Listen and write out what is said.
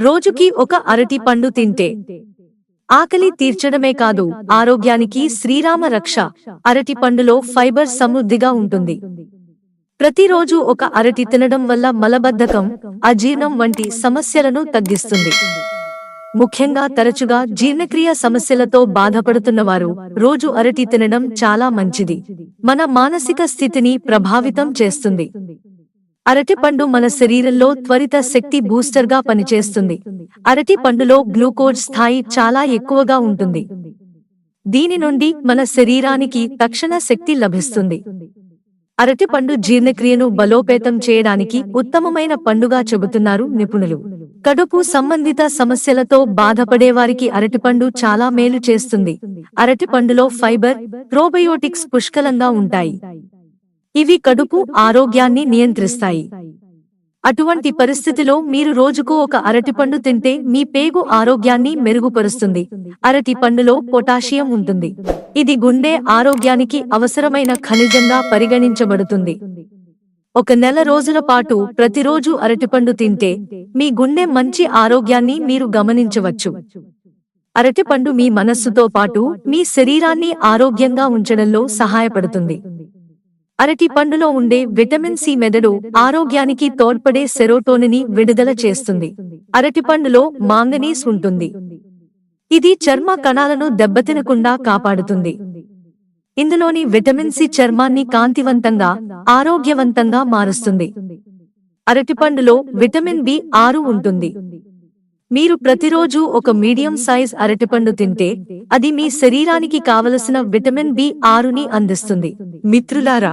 రోజుకి ఒక అరటి పండు తింటే. ఆకలి తీర్చడమే కాదు ఆరోగ్యానికి శ్రీరామ రక్ష. అరటి పండులో ఫైబర్ సమృద్ధిగా ఉంటుంది. ప్రతిరోజు ఒక అరటి తినడం వల్ల మలబద్ధకం అజీర్ణం వంటి సమస్యలను తగ్గిస్తుంది. ముఖ్యంగా తరచుగా జీర్ణక్రియ సమస్యలతో బాధపడుతున్నవారు రోజు అరటి తినడం చాలా మంచిది. మన మానసిక స్థితిని ప్రభావితం చేస్తుంది. అరటిపండు మన శరీరంలో త్వరిత శక్తి బూస్టర్గా పనిచేస్తుంది. అరటి పండులో గ్లూకోజ్ స్థాయి చాలా ఎక్కువగా ఉంటుంది. దీని నుండి మన శరీరానికి తక్షణ శక్తి లభిస్తుంది. అరటిపండు జీర్ణక్రియను బలోపేతం చేయడానికి ఉత్తమమైన పండుగా చెబుతున్నారు నిపుణులు. కడుపు సంబంధిత సమస్యలతో బాధపడేవారికి అరటిపండు చాలా మేలు చేస్తుంది. అరటిపండులో ఫైబర్ ప్రోబయోటిక్స్ పుష్కలంగా ఉంటాయి. ఇవి కడుపు ఆరోగ్యాన్ని నియంత్రిస్తాయి. అటువంటి పరిస్థితిలో మీరు రోజుకు ఒక అరటిపండు తింటే మీ పేగు ఆరోగ్యాన్ని మెరుగుపరుస్తుంది. అరటి పండులో పొటాషియం ఉంటుంది. ఇది గుండె ఆరోగ్యానికి అవసరమైన ఖనిజంగా పరిగణించబడుతుంది. ఒక నెల రోజుల పాటు ప్రతిరోజు అరటిపండు తింటే మీ గుండె మంచి ఆరోగ్యాన్ని మీరు గమనించవచ్చు. అరటిపండు మీ మనస్సుతో పాటు మీ శరీరాన్ని ఆరోగ్యంగా ఉంచడంలో సహాయపడుతుంది. అరటి పండులో ఉండే విటమిన్ సి మెదడు ఆరోగ్యానికి తోడ్పడే సెరోటోనిని విడుదల చేస్తుంది. అరటి పండులో మాంగనీస్ ఉంటుంది. ఇది చర్మ కణాలను దెబ్బతినకుండా కాపాడుతుంది. ఇందులోని విటమిన్ సి చర్మాన్ని కాంతివంతంగా ఆరోగ్యవంతంగా మారుస్తుంది. అరటిపండులో విటమిన్ బి ఆరు ఉంటుంది. మీరు ప్రతిరోజు ఒక మీడియం సైజ్ అరటిపండు తింటే అది మీ శరీరానికి కావలసిన విటమిన్ బి ఆరుని అందిస్తుంది. మిత్రులారా